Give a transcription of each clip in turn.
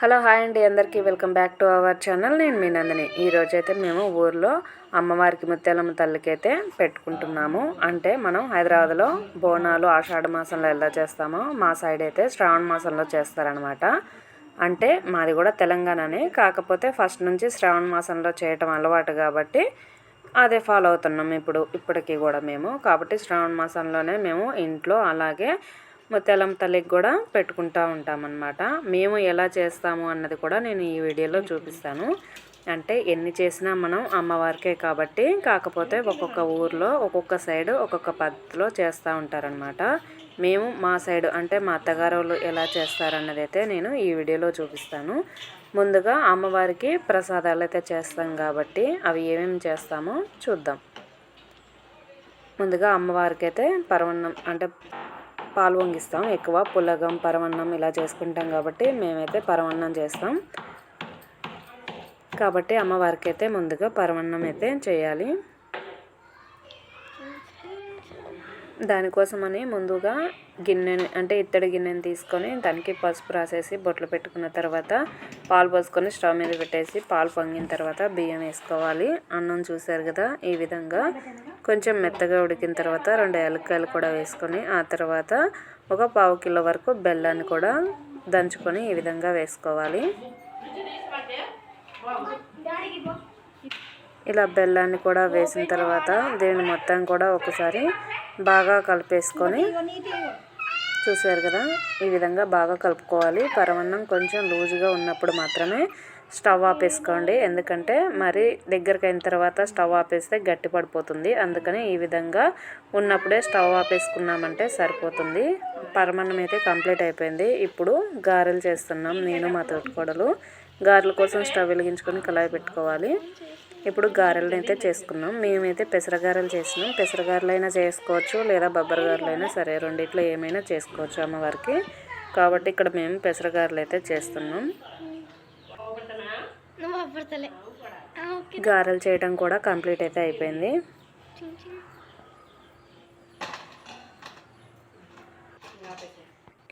Hello hi అండి. అందరికీ welcome back to our channel. నేను మీ నందిని. ఈరోజు అయితే మేము ఊర్లో అమ్మవారికి ముత్యాలమ్మ తల్లికి అయితే పెట్టుకుంటున్నాము. అంటే మనం హైదరాబాద్లో బోనాలు ఆషాఢ మాసంలో ఎలా చేస్తామో మా సైడ్ అయితే శ్రావణ మాసంలో చేస్తారనమాట అంటే మాది కూడా తెలంగాణనే. కాకపోతే ఫస్ట్ నుంచి శ్రావణ మాసంలో చేయటం అలవాటు కాబట్టి అదే ఫాలో అవుతున్నాం ఇప్పుడు ఇప్పటికీ కూడా మేము. కాబట్టి శ్రావణ మాసంలోనే మేము ఇంట్లో అలాగే ముత్యాలమ్మ తల్లికి కూడా పెట్టుకుంటూ ఉంటామన్నమాట. మేము ఎలా చేస్తాము అన్నది కూడా నేను ఈ వీడియోలో చూపిస్తాను. అంటే ఎన్ని చేసినా మనం అమ్మవారికే కాబట్టి కాకపోతే ఒక్కొక్క ఊర్లో ఒక్కొక్క సైడ్ ఒక్కొక్క పద్ధతిలో చేస్తూ ఉంటారనమాట మేము మా సైడ్ అంటే మా అత్తగారు ఎలా చేస్తారన్నది అయితే నేను ఈ వీడియోలో చూపిస్తాను. ముందుగా అమ్మవారికి ప్రసాదాలు అయితే చేస్తాం కాబట్టి అవి ఏమేమి చేస్తామో చూద్దాం. ముందుగా అమ్మవారికి అయితే పరవన్నం అంటే పాలు వంగిస్తాం. ఎక్కువ పులగం పరవన్నం ఇలా చేసుకుంటాం కాబట్టి మేమైతే పరవన్నం చేస్తాం. కాబట్టి అమ్మవారికి అయితే ముందుగా పరవన్నం అయితే చేయాలి. దానికోసమని ముందుగా గిన్నెని అంటే ఇత్తడి గిన్నెని తీసుకొని దానికి పసుపు రాసేసి బొట్లు పెట్టుకున్న తర్వాత పాలు పోసుకొని స్టవ్ మీద పెట్టేసి పాలు పొంగిన తర్వాత బియ్యం వేసుకోవాలి. అన్నం చూసారు కదా ఈ విధంగా. కొంచెం మెత్తగా ఉడికిన తర్వాత రెండు ఎలక్కాయలు కూడా వేసుకొని ఆ తర్వాత ఒక పావు కిలో వరకు బెల్లాన్ని కూడా దంచుకొని ఈ విధంగా వేసుకోవాలి. ఇలా బెల్లాన్ని కూడా వేసిన తర్వాత దీన్ని మొత్తం కూడా ఒకసారి బాగా కలిపేసుకొని చూసారు కదా? ఈ విధంగా బాగా కలుపుకోవాలి. పరమన్నం కొంచెం లూజుగా ఉన్నప్పుడు మాత్రమే స్టవ్ ఆపేసుకోండి. ఎందుకంటే మరి దగ్గరికి అయిన తర్వాత స్టవ్ ఆపేస్తే గట్టి పడిపోతుంది. అందుకని ఈ విధంగా ఉన్నప్పుడే స్టవ్ ఆపేసుకున్నామంటే సరిపోతుంది. పరమన్నం అయితే కంప్లీట్ అయిపోయింది. ఇప్పుడు గారెలు చేస్తున్నాం. నేను మా తోటికోడలు. గారెల కోసం స్టవ్ వెలిగించుకొని కళాయి పెట్టుకోవాలి. ఇప్పుడు గారెలు అయితే చేసుకున్నాం. మేమైతే పెసరగారెలు చేసినాం. పెసరగారెలు అయినా చేసుకోవచ్చు లేదా బొబ్బరి గారెలు అయినా సరే రెండిట్లో ఏమైనా చేసుకోవచ్చు అమ్మవారికి. కాబట్టి ఇక్కడ మేము పెసరగారెలు అయితే చేస్తున్నాం. గారెలు చేయడం కూడా కంప్లీట్ అయితే అయిపోయింది.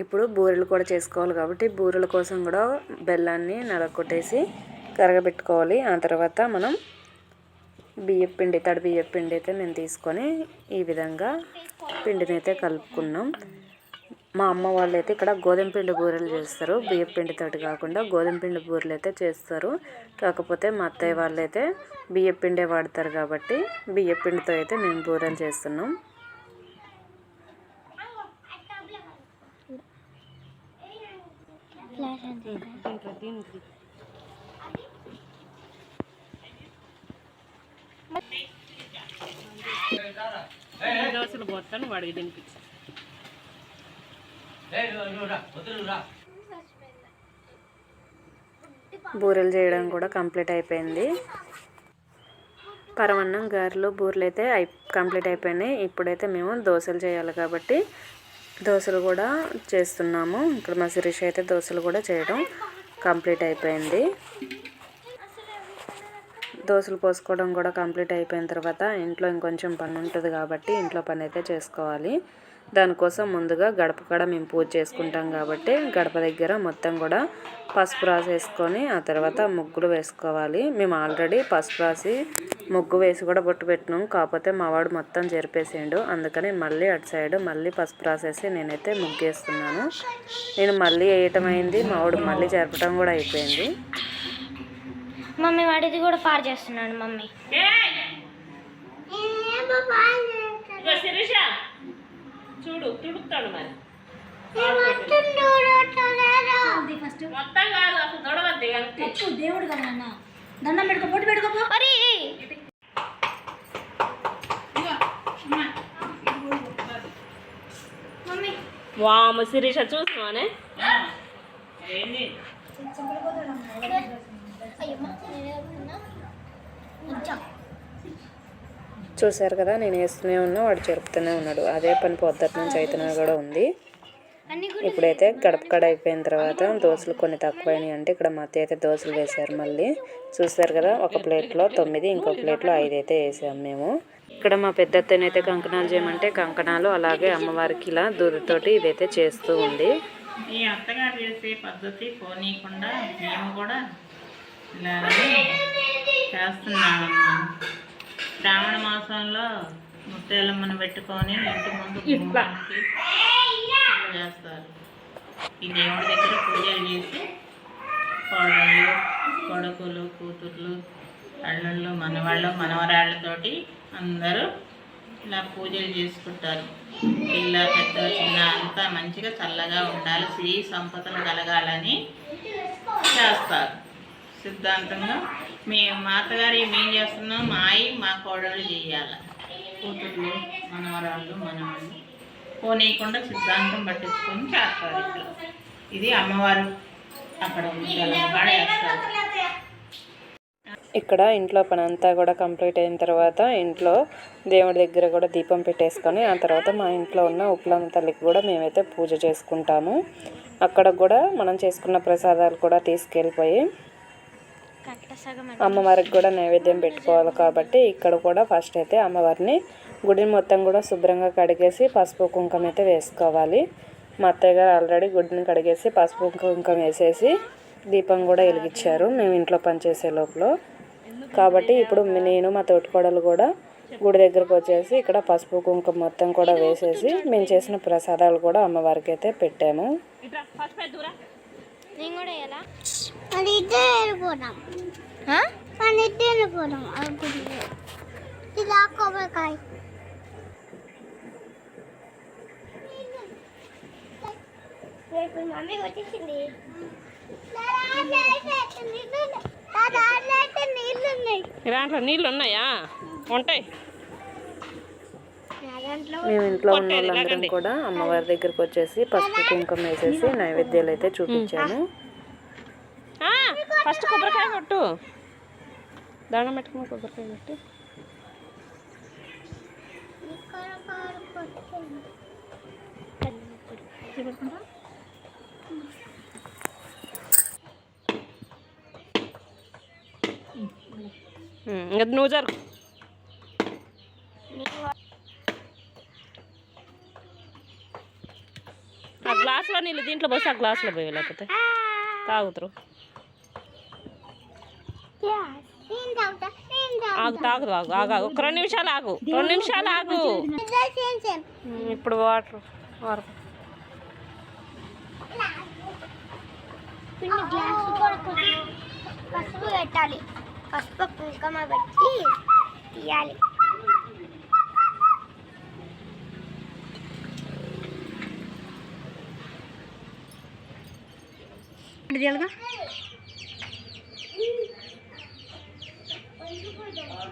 ఇప్పుడు బూరెలు కూడా చేసుకోవాలి కాబట్టి బూరెల కోసం కూడా బెల్లాన్ని నలగొట్టేసి కరగబెట్టుకోవాలి. ఆ తర్వాత మనం బియ్యం పిండి తడి బియ్యం పిండి అయితే నేను తీసుకొని ఈ విధంగా పిండిని అయితే కలుపుకున్నాం. మా అమ్మ వాళ్ళు అయితే ఇక్కడ గోధుమ పిండి బూరెలు చేస్తారు. బియ్యం పిండితోటి కాకుండా గోధుమ పిండి బూరెలు అయితే చేస్తారు. కాకపోతే మా అత్తయ్య వాళ్ళు అయితే బియ్యం పిండే వాడతారు కాబట్టి బియ్యం పిండితో అయితే మేము బూరెలు చేస్తున్నాం. దోశలు పోతాను వాడికి తినిపించి బూరెలు చేయడం కూడా కంప్లీట్ అయిపోయింది. పరమన్నం గారెలు బూరెలు అయితే అయి కంప్లీట్ అయిపోయినాయి. ఇప్పుడైతే మేము దోశలు చేయాలి కాబట్టి దోశలు కూడా చేస్తున్నాము. ఇక్కడ మా శిరీష్ అయితే దోశలు కూడా చేయడం కంప్లీట్ అయిపోయింది. దోశలు పోసుకోవడం కూడా కంప్లీట్ అయిపోయిన తర్వాత ఇంట్లో ఇంకొంచెం పని ఉంటుంది కాబట్టి ఇంట్లో పని అయితే చేసుకోవాలి. దానికోసం ముందుగా గడప కూడా మేము పూజ చేసుకుంటాం కాబట్టి గడప దగ్గర మొత్తం కూడా పసుపు రాసేసుకొని ఆ తర్వాత ముగ్గులు వేసుకోవాలి. మేము ఆల్రెడీ పసుపు రాసి ముగ్గు వేసి కూడా బొట్టు పెట్టినాం. కాకపోతే మా వాడు మొత్తం జరిపేసిండు. అందుకని మళ్ళీ అటు సైడ్ మళ్ళీ పసుపు రాసేసి నేనైతే ముగ్గేస్తున్నాను. నేను మళ్ళీ వేయటం అయింది. మా వాడు మళ్ళీ జరపడం కూడా అయిపోయింది. మమ్మీ వాడిది కూడా పాడు చేస్తున్నాడు మమ్మీ. చూడు తుడుపుతాడు మరి. మొత్తం కాదు అసలు తొడవద్ది అంతే. దేవుడు కదా నాన్న. దండం పెట్టుకో పొట్టు పెట్టుకో మరి వామ శిరీష వచ్చా చూసారు కదా నేను వేస్తూనే ఉన్నా వాడు జరుపుతూనే ఉన్నాడు. అదే పని పొద్దుటి నుంచి అయితేనే కూడా ఉంది. ఇప్పుడైతే గడపకడ అయిపోయిన తర్వాత దోశలు కొన్ని తక్కువైనాయి అంటే ఇక్కడ మా అయితే దోశలు వేశారు మళ్ళీ. చూసారు కదా ఒక ప్లేట్లో తొమ్మిది ఇంకో ప్లేట్లో ఐదు అయితే వేసాము మేము. ఇక్కడ మా పెద్ద అత్తయ్యనైతే కంకణాలు చేయమంటే కంకణాలు అలాగే అమ్మవారికి ఇలా దూదతోటి ఇదైతే చేస్తూ ఉంది. ఈ అత్తగారు చేసే పద్ధతి పోనీయకుండా మేము కూడా ఇలాగే చేస్తున్నామమ్మా శ్రావణ మాసంలో ముత్తేలమ్మను పెట్టుకొని ఇంటి ముందు చేస్తారు. ఈ దేవుడి దగ్గర పూజలు చేసి కోడళ్ళు కొడుకులు కూతుర్లు అల్లుళ్ళు మనవాళ్ళు మనవరాళ్ళతోటి అందరూ ఇలా పూజలు చేసుకుంటారు. పిల్ల పెద్ద చిన్న అంతా మంచిగా చల్లగా ఉండాలి శ్రీ సంపదలు కలగాలని చేస్తారు. సిద్ధాంతంగా మీ మాతగారు ఏం చేస్తున్నాం మా అయి మా కోడలు చేయాలి. కూతుర్లు మనవరాళ్ళు మనవాళ్ళు. పోనీయకుండా సిద్ధాంతం పట్టించుకొని చేస్తారు ఇట్లా ఇది అమ్మవారు అక్కడ ఉంది ఇక్కడ ఇంట్లో పని అంతా కూడా కంప్లీట్ అయిన తర్వాత ఇంట్లో దేవుడి దగ్గర కూడా దీపం పెట్టేసుకొని ఆ తర్వాత మా ఇంట్లో ఉన్న ఉప్పులమ్మ తల్లికి కూడా మేమైతే పూజ చేసుకుంటాము. అక్కడ కూడా మనం చేసుకున్న ప్రసాదాలు కూడా తీసుకెళ్ళిపోయి అమ్మవారికి కూడా నైవేద్యం పెట్టుకోవాలి కాబట్టి ఇక్కడ కూడా ఫస్ట్ అయితే అమ్మవారిని గుడిని మొత్తం కూడా శుభ్రంగా కడిగేసి పసుపు కుంకుమ అయితే వేసుకోవాలి. మా అత్తయ్య గారు ఆల్రెడీ గుడిని కడిగేసి పసుపు కుంకుమ వేసేసి దీపం కూడా వెలిగించారు మేము ఇంట్లో పనిచేసే లోపల. కాబట్టి ఇప్పుడు నేను మా తోటికోడలు కూడా గుడి దగ్గరకు వచ్చేసి ఇక్కడ పసుపు కుంకుమ మొత్తం కూడా వేసేసి మేము చేసిన ప్రసాదాలు కూడా అమ్మవారికి అయితే పెట్టాము. ఇలా కొబ్బరికాయ. రేపు మమ్మీ వచ్చేసింది నీళ్ళు ఉన్నాయి ఈ దాంట్లో నీళ్ళు ఉన్నాయా ఉంటాయి మేము ఇంట్లో ఉన్న వాళ్ళందరం కూడా అమ్మవారి దగ్గరికి వచ్చేసి పసుపు కుంకుమ వేసేసి నైవేద్యాలు అయితే చూపించాము. ఫస్ట్ కొబ్బరికాయ కొట్టు దండం పెట్టుకున్న కొబ్బరికాయ కొట్టు ఇక్కడ ఇంకా నువ్వు జరుగు. ఆ గ్లాసులో నీళ్ళు దీంట్లో పోసి ఆ గ్లాసులో పోయి లేకపోతే తాగుతురు యా, నేను తాగుతా, నేను తాగుతా. ఆగు తాగుదు ఆగు ఆగు ఆగు. ఒక రెండు నిమిషాలు ఆగు. రెండు నిమిషాలు ఆగు. ఇప్పుడు వాటర్ వాటర్. పసుపు పెట్టాలి. పసుపు కుంకుమ పెట్టి తీయాలి. ఎట్లా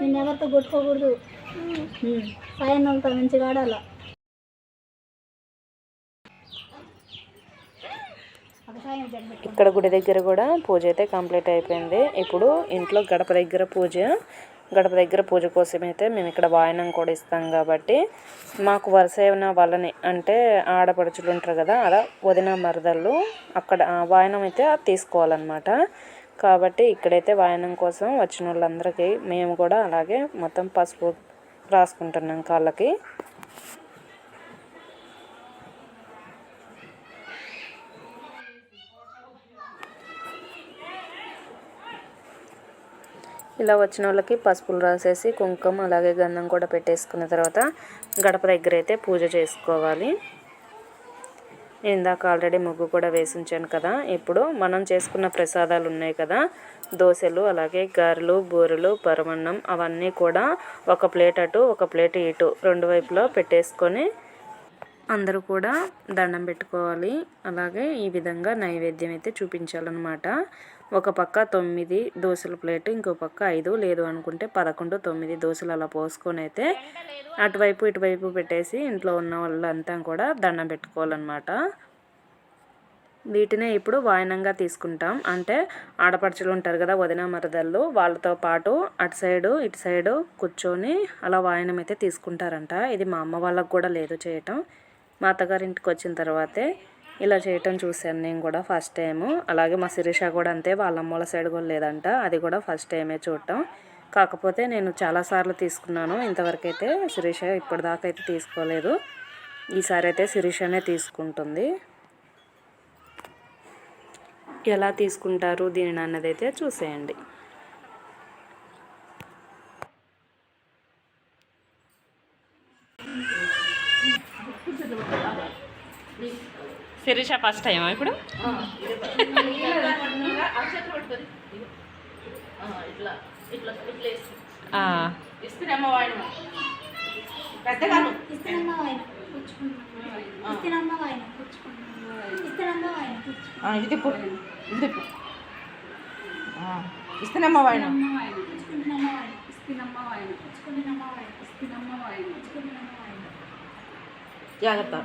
నేను ఎవరితో కొట్టుకోకూడదు. పైన వాళ్ళతో మంచిగా ఆడాల? ఇక్కడ గుడి దగ్గర కూడా పూజ అయితే కంప్లీట్ అయిపోయింది. ఇప్పుడు ఇంట్లో గడప దగ్గర పూజ గడప దగ్గర పూజ కోసం అయితే మేము ఇక్కడ వాయనం కూడా ఇస్తాం కాబట్టి మాకు వరుస అయిన వాళ్ళని అంటే ఆడపడుచులు ఉంటారు కదా అలా వదిన మరదళ్ళు అక్కడ వాయనం అయితే తీసుకోవాలన్నమాట. కాబట్టి ఇక్కడైతే వాయనం కోసం వచ్చిన వాళ్ళందరికీ మేము కూడా అలాగే మొత్తం పసుపు రాసుకుంటున్నాం కాళ్ళకి. ఇలా వచ్చిన వాళ్ళకి పసుపులు రాసేసి కుంకుమ అలాగే గంధం కూడా పెట్టేసుకున్న తర్వాత గడప దగ్గర అయితే పూజ చేసుకోవాలి. నేను ఇందాక ఆల్రెడీ ముగ్గు కూడా వేసి ఉంచాను కదా. ఇప్పుడు మనం చేసుకున్న ప్రసాదాలు ఉన్నాయి కదా. దోశలు అలాగే గారెలు బూరెలు పరమన్నం అవన్నీ కూడా ఒక ప్లేట్ అటు ఒక ప్లేట్ ఇటు రెండు వైపులో పెట్టేసుకొని అందరూ కూడా దండం పెట్టుకోవాలి. అలాగే ఈ విధంగా నైవేద్యం అయితే చూపించాలన్నమాట. ఒక పక్క తొమ్మిది దోశల ప్లేట్ ఇంకో పక్క ఐదు లేదు అనుకుంటే పదకొండు తొమ్మిది దోశలు అలా పోసుకొని అయితే అటువైపు ఇటువైపు పెట్టేసి ఇంట్లో ఉన్న వాళ్ళంతా కూడా దండం పెట్టుకోవాలన్నమాట. వీటినే ఇప్పుడు వాయనంగా తీసుకుంటాం. అంటే ఆడపడుచులు ఉంటారు కదా వదిన మరదళ్ళు వాళ్ళతో పాటు అటు సైడు ఇటు సైడు కూర్చొని అలా వాయనం అయితే తీసుకుంటారంట. ఇది మా అమ్మ వాళ్ళకు కూడా లేదు చేయటం. మా అత్తగారింటికి వచ్చిన తర్వాతే ఇలా చేయటం చూశాను నేను కూడా ఫస్ట్ టైము. అలాగే మా శిరీష కూడా అంతే వాళ్ళ అమ్మల సైడ్ కూడా లేదంట. అది కూడా ఫస్ట్ టైమే చూడటం. కాకపోతే నేను చాలాసార్లు తీసుకున్నాను. ఇంతవరకు అయితే శిరీష ఇప్పటిదాకా అయితే తీసుకోలేదు. ఈసారి అయితే శిరీషనే తీసుకుంటుంది. ఎలా తీసుకుంటారు దీనిని అన్నది అయితే చూసేయండి. శిరీష ఫస్ట్ టైమా ఇప్పుడు? వాయిన జాగ్రత్త.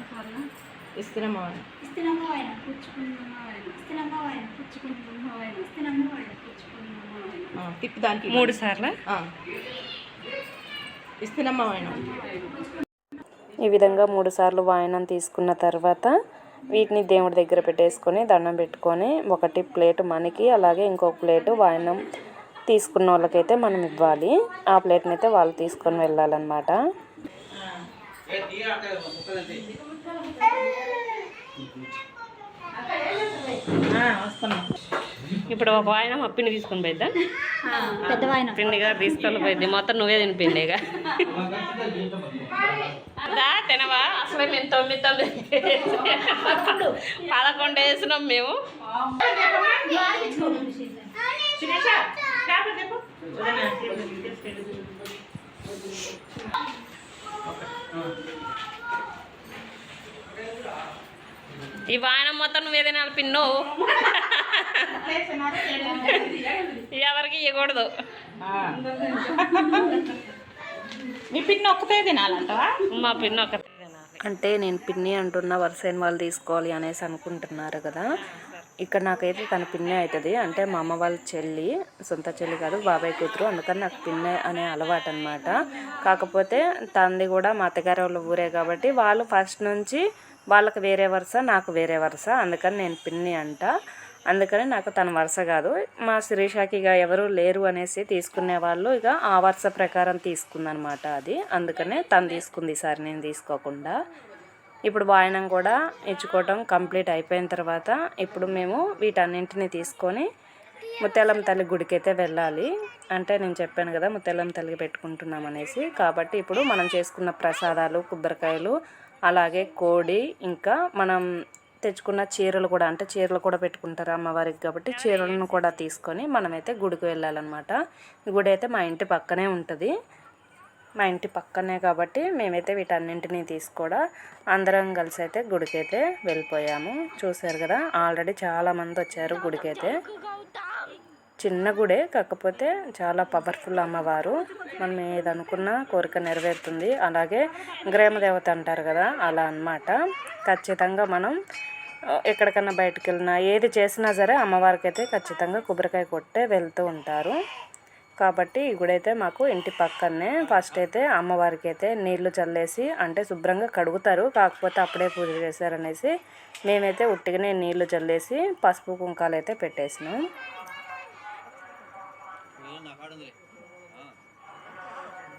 తిప్పి దానికి మూడు సార్లు? ఈ విధంగా మూడు సార్లు వాయనం తీసుకున్న తర్వాత వీటిని దేవుడి దగ్గర పెట్టేసుకొని దండం పెట్టుకొని ఒకటి ప్లేట్ మనకి అలాగే ఇంకొక ప్లేటు వాయనం తీసుకున్న వాళ్ళకైతే మనం ఇవ్వాలి. ఆ ప్లేట్ని అయితే వాళ్ళు తీసుకొని వెళ్ళాలన్నమాట. వస్తున్నా. ఇప్పుడు ఒక వాయన మా పిండి తీసుకొని పోయిద్దా? పెద్ద వాయిన. పిండిగా తీసుకొని పోయింది మొత్తం నువ్వే తిని పిండిగా దా తినవా? అసలే మేము తొమ్మిది తొమ్మిది పదకొండు వేసినాం మేము. ఈ వాయనం మొత్తం నువ్వే తినాలి పిన్ను ఎవరికి ఇవ్వకూడదు. మీ పిన్ ఒక్కతే తినాలంటవా? మా పిన్ను ఒక అంటే నేను పిన్ని అంటున్న వరుసైన వాళ్ళు తీసుకోవాలి అనేసి అనుకుంటున్నారు కదా. ఇక్కడ నాకైతే తన పిన్నే అవుతుంది అంటే మా అమ్మ వాళ్ళ చెల్లి సొంత చెల్లి కాదు బాబాయ్ కూతురు. అందుకని నాకు పిన్నే అనే అలవాటు అనమాట కాకపోతే తనది కూడా మా అత్తగారి వాళ్ళ ఊరే కాబట్టి వాళ్ళు ఫస్ట్ నుంచి వాళ్ళకి వేరే వరుస నాకు వేరే వరుస. అందుకని నేను పిన్ని అంట. అందుకని నాకు తన వరుస కాదు. మా శిరీషాకి ఇక ఎవరు లేరు అనేసి తీసుకునే వాళ్ళు ఇక ఆ వరుస ప్రకారం తీసుకుందనమాట అది. అందుకనే తను తీసుకుంది ఈసారి నేను తీసుకోకుండా. ఇప్పుడు వాయనం కూడా ఇచ్చుకోవటం కంప్లీట్ అయిపోయిన తర్వాత ఇప్పుడు మేము వీటన్నింటిని తీసుకొని ముత్యాలం తల్లి గుడికైతే వెళ్ళాలి. అంటే నేను చెప్పాను కదా ముత్యాలం తల్లి పెట్టుకుంటున్నాం అనేసి. కాబట్టి ఇప్పుడు మనం చేసుకున్న ప్రసాదాలు కొబ్బరికాయలు అలాగే కోడి ఇంకా మనం తెచ్చుకున్న చీరలు కూడా అంటే చీరలు కూడా పెట్టుకుంటారు అమ్మవారికి కాబట్టి చీరలను కూడా తీసుకొని మనమైతే గుడికి వెళ్ళాలన్నమాట. గుడి అయితే మా ఇంటి పక్కనే ఉంటుంది. మా ఇంటి పక్కనే కాబట్టి మేమైతే వీటన్నింటినీ తీసుకోడా అందరం కలిసి అయితే గుడికైతే వెళ్ళిపోయాము. చూసారు కదా ఆల్రెడీ చాలామంది వచ్చారు గుడికైతే. చిన్న గుడే కాకపోతే చాలా పవర్ఫుల్ అమ్మవారు. మనం ఏదనుకున్న కోరిక నెరవేరుతుంది. అలాగే గ్రామదేవత అంటారు కదా అలా అన్నమాట. ఖచ్చితంగా మనం ఎక్కడికన్నా బయటకు వెళ్ళినా ఏది చేసినా సరే అమ్మవారికి అయితే ఖచ్చితంగా కొబ్బరికాయ కొట్టే వెళ్తూ ఉంటారు. కాబట్టి ఈ గుడి అయితే మాకు ఇంటి పక్కనే ఫస్ట్ అయితే అమ్మవారికి అయితే నీళ్ళు చల్లేసి అంటే శుభ్రంగా కడుగుతారు. కాకపోతే అప్పుడే పూజ చేశారనేసి మేమైతే ఉట్టిగానే నీళ్ళు చల్లేసి పసుపు కుంకాలు అయితే పెట్టేసినాం.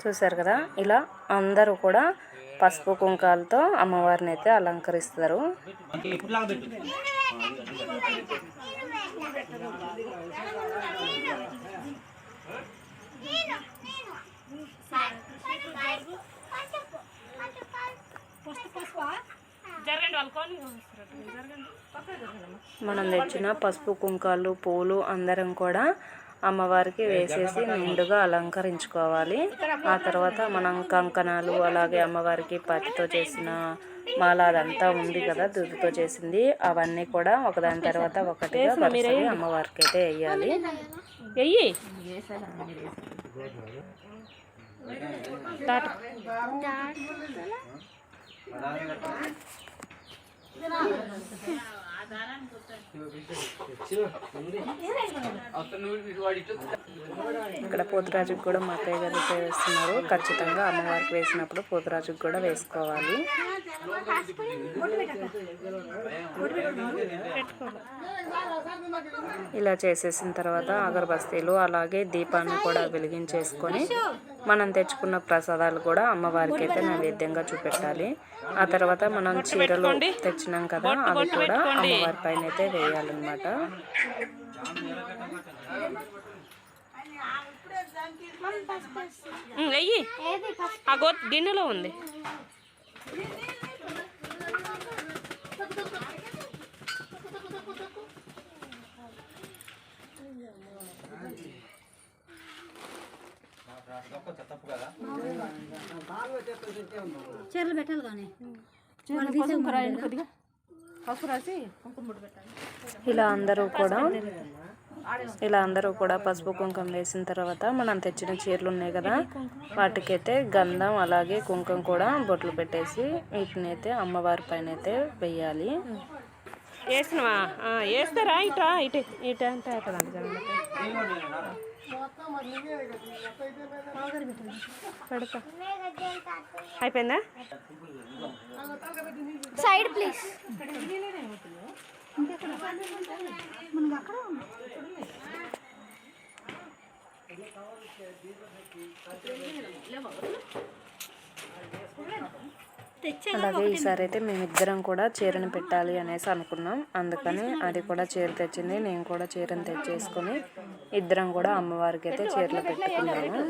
చూసారు కదా? ఇలా అందరూ కూడా పసుపు కుంకాలతో అమ్మవారిని అయితే అలంకరిస్తారు. మనం తెచ్చిన పసుపు కుంకాలు పూలు అందరం కూడా అమ్మవారికి వేసేసి నిండుగా అలంకరించుకోవాలి. ఆ తర్వాత మనం కంకణాలు అలాగే అమ్మవారికి పత్తితో చేసిన మాల అదంతా ఉంది కదా దుద్దుతో చేసింది. అవన్నీ కూడా ఒకదాని తర్వాత ఒకటిగా అమ్మవారికి అయితే వేయాలి. వెయ్యి ఇక్కడ పోతురాజుకి కూడా మా అత్తయ్య గారు వేస్తున్నారు ఖచ్చితంగా అమ్మవారికి వేసినప్పుడు పోతురాజుకి కూడా వేసుకోవాలి. ఇలా చేసేసిన తర్వాత అగరబస్తీలు అలాగే దీపాన్ని కూడా వెలిగించేసుకొని మనం తెచ్చుకున్న ప్రసాదాలు కూడా అమ్మవారికి అయితే నైవేద్యంగా చూపెట్టాలి. ఆ తర్వాత మనం చీరలు తెచ్చినాం కదా అవి కూడా అమ్మవారి పైన అయితే వేయాలన్నమాట వెయ్యి. ఆ గో గిన్నెలో ఉంది. చీరలు పెట్టాలి కానీ. ఇలా అందరూ కూడా ఇలా అందరూ కూడా పసుపు కుంకుమ వేసిన తర్వాత మనం తెచ్చిన చీరలు ఉన్నాయి కదా వాటికైతే గంధం అలాగే కుంకుమ కూడా బొట్లు పెట్టేసి వీటిని అయితే అమ్మవారి పైన అయితే వెయ్యాలి వేసినవా? ఆ, వేస్తారా ఇటా ఇటు ఇటు అంటే. పెడతా. అయిపోయిందా? Side please. అలాగే ఈసారి అయితే మేమిద్దరం కూడా చీరను పెట్టాలి అనేసి అనుకున్నాం. అందుకని అది కూడా చీర తెచ్చింది నేను కూడా చీరను తెచ్చేసుకొని ఇద్దరం కూడా అమ్మవారికి అయితే చీరలు పెట్టుకున్నాము.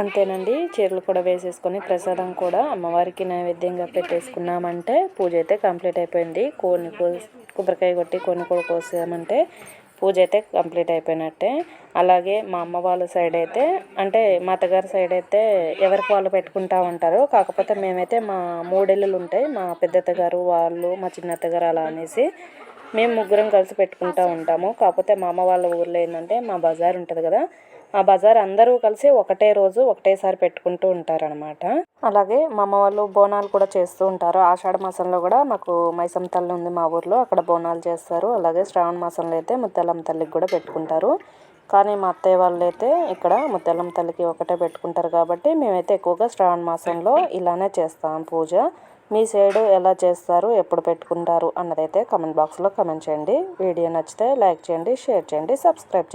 అంతేనండి. చీరలు కూడా వేసేసుకొని ప్రసాదం కూడా అమ్మవారికి నైవేద్యంగా పెట్టేసుకున్నామంటే పూజ అయితే కంప్లీట్ అయిపోయింది. కోని కొబ్బరికాయ కొట్టి కొన్ని కూడా కోసామంటే పూజ అయితే కంప్లీట్ అయిపోయినట్టే. అలాగే మా అమ్మ వాళ్ళ సైడ్ అయితే అంటే మా అత్తగారి సైడ్ అయితే ఎవరికి వాళ్ళు పెట్టుకుంటా ఉంటారు కాకపోతే మేమైతే మా మూడేళ్ళు ఉంటాయి మా పెద్దత్తగారు వాళ్ళు మా చిన్నత్తగారు అలా అనేసి మేము ముగ్గురం కలిసి పెట్టుకుంటా ఉంటాము. కాకపోతే మా అమ్మ వాళ్ళ ఊర్లో ఏంటంటే మా బజార్ ఉంటుంది కదా ఆ బజార్ అందరూ కలిసి ఒకటే రోజు ఒకటేసారి పెట్టుకుంటూ ఉంటారనమాట అలాగే మా అమ్మ వాళ్ళు బోనాలు కూడా చేస్తూ ఉంటారు. ఆషాఢ మాసంలో కూడా మాకు మైసం తల్లి ఉంది మా ఊర్లో. అక్కడ బోనాలు చేస్తారు. అలాగే శ్రావణ మాసంలో అయితే ముత్యాలమ్మ తల్లికి కూడా పెట్టుకుంటారు. కానీ మా అత్తయ్య వాళ్ళు అయితే ఇక్కడ ముత్యాలమ్మ తల్లికి ఒకటే పెట్టుకుంటారు కాబట్టి మేమైతే ఎక్కువగా శ్రావణ మాసంలో ఇలానే చేస్తాం పూజ. మీ సైడు ఎలా చేస్తారు ఎప్పుడు పెట్టుకుంటారు అన్నదైతే కమెంట్ బాక్స్లో కమెంట్ చేయండి. వీడియో నచ్చితే లైక్ చేయండి షేర్ చేయండి సబ్స్క్రైబ్ చేయండి.